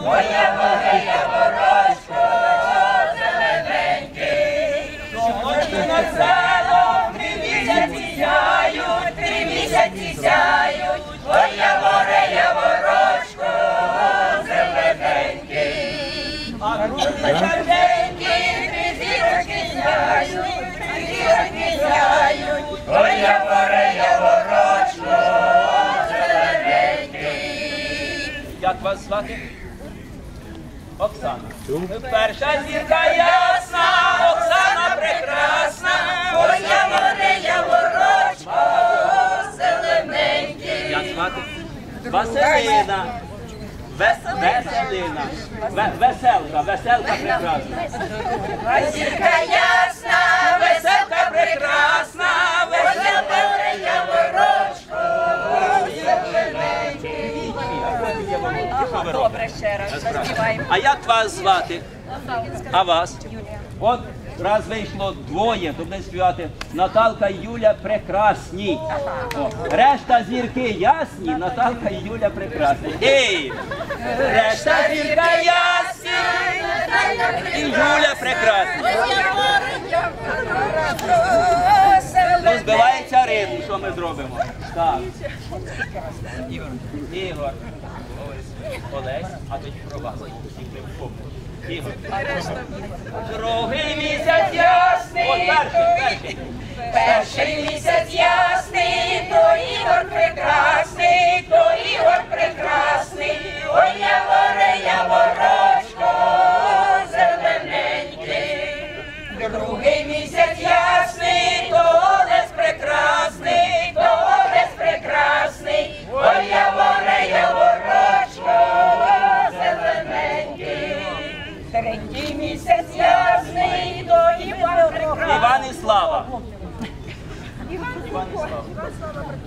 Voy a correr, voy a. Як вас звати? Оксана. Перша зірка ясна, Оксана прекрасна. Ой, яворе, яворочко, зелененький. Як звати? Василина. Веселина. Веселка, веселка прекрасна. Зірка ясна, веселка прекрасна, веселка Добре, ще раз заспіваємо. А як вас звати? А вас? От раз вийшло двоє, то будемо співати Наталка і Юля прекрасні. О, решта зірки ясні, Наталка і Юля прекрасні. Ей! Решта зірка ясні, і Юля прекрасна. Ну, що ми зробимо? Так. Ігор. Ігор. Олесь, а тоді про. Ігор. Другий місяць ясний. Перший місяць ясний,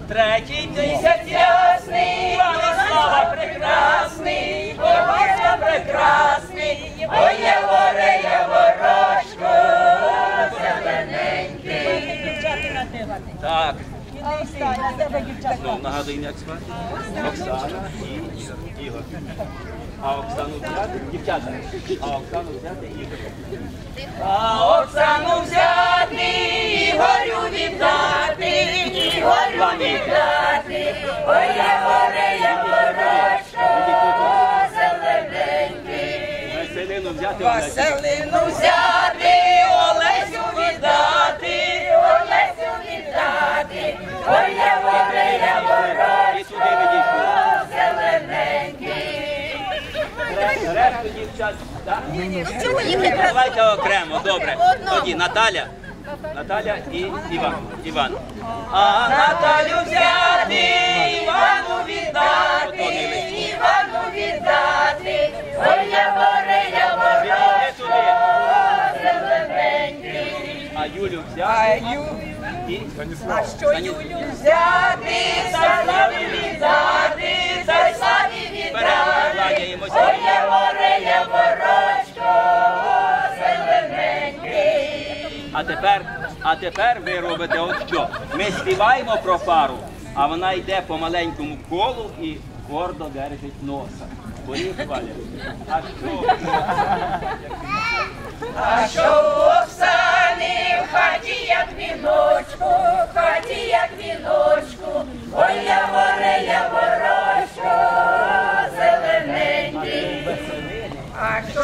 Третій місяць ясний. Іван і Слава прекрасний. Ой, прекрасний, ой, яворе, яворочко, зелененький. Так. Знову нагадую, як звати? Оксана і Ігор. Ігор. А Оксану взяти? Дівчата. А Оксану взяти Ігор. А Оксану Василину взяти, Олесю віддати, Олесю віддати, ой, я І я відійшли. зелененький. Решту решту дівчат. так? Давайте окремо, добре. Тоді Наталя. Наталя і Іван. Іван. А Наталю взяти, Івану віддати. Івану віддати, ой, яворе, яворочко, зелененький. А Юлю взяти. І Що Юлю взяти, Саславі віддати, Саславі віддати, Кланяємося. ой, яворе, А тепер, а тепер ви робите от що. Ми співаємо про пару, а вона йде по маленькому колу і гордо держить носа. Поїхали. А що? А що у Оксани в хаті, як віночку, в хаті, як віночку, ой, яворе, яворочко, зелененький. А що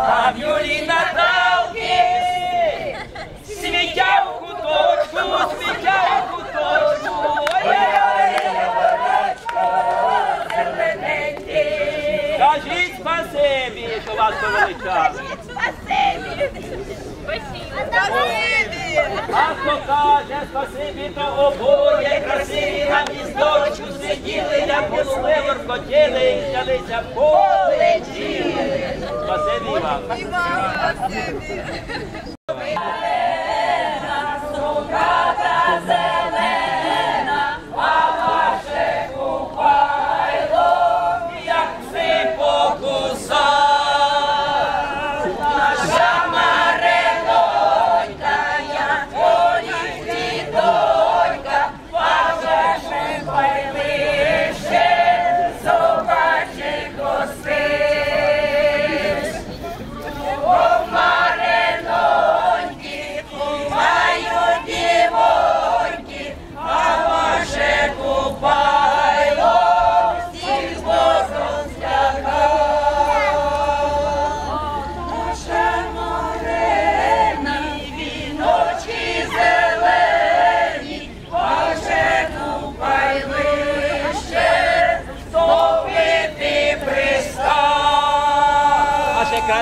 А в Юлі Наталки світя в куточку, світя в куточку, ой-ой, яворочко, зелененький. Кажіть спасибі, що вас повеличали. А хто каже спасибі, то обоє красиві на місточку сиділи, як голуби воркотіли і взялися в поле. Спасибі вам. Як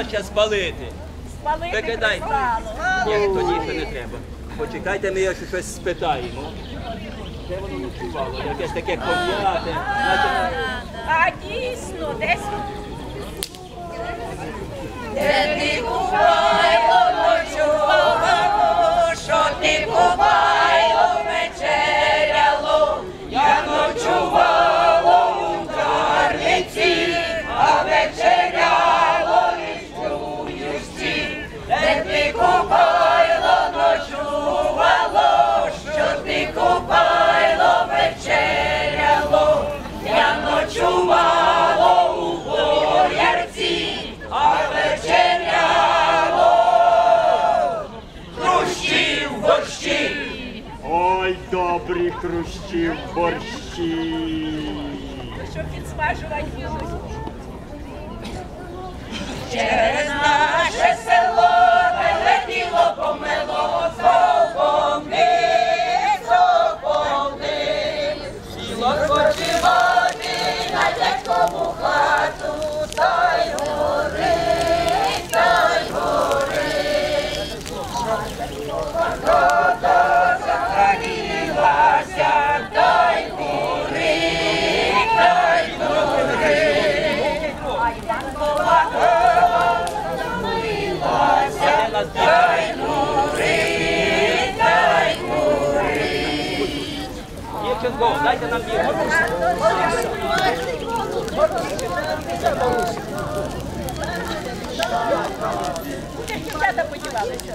спалити. Спалити Викидайте. Ні, тоді ще не треба. Почекайте, ми ще щось спитаємо. Де воно ночувало? Якесь таке ком'яте. А дійсно, десь хрущі борщі. щоб підсмажувати. Через наше село Дівчинко, дайте нам бігу. Куди ж дівчата подівалися?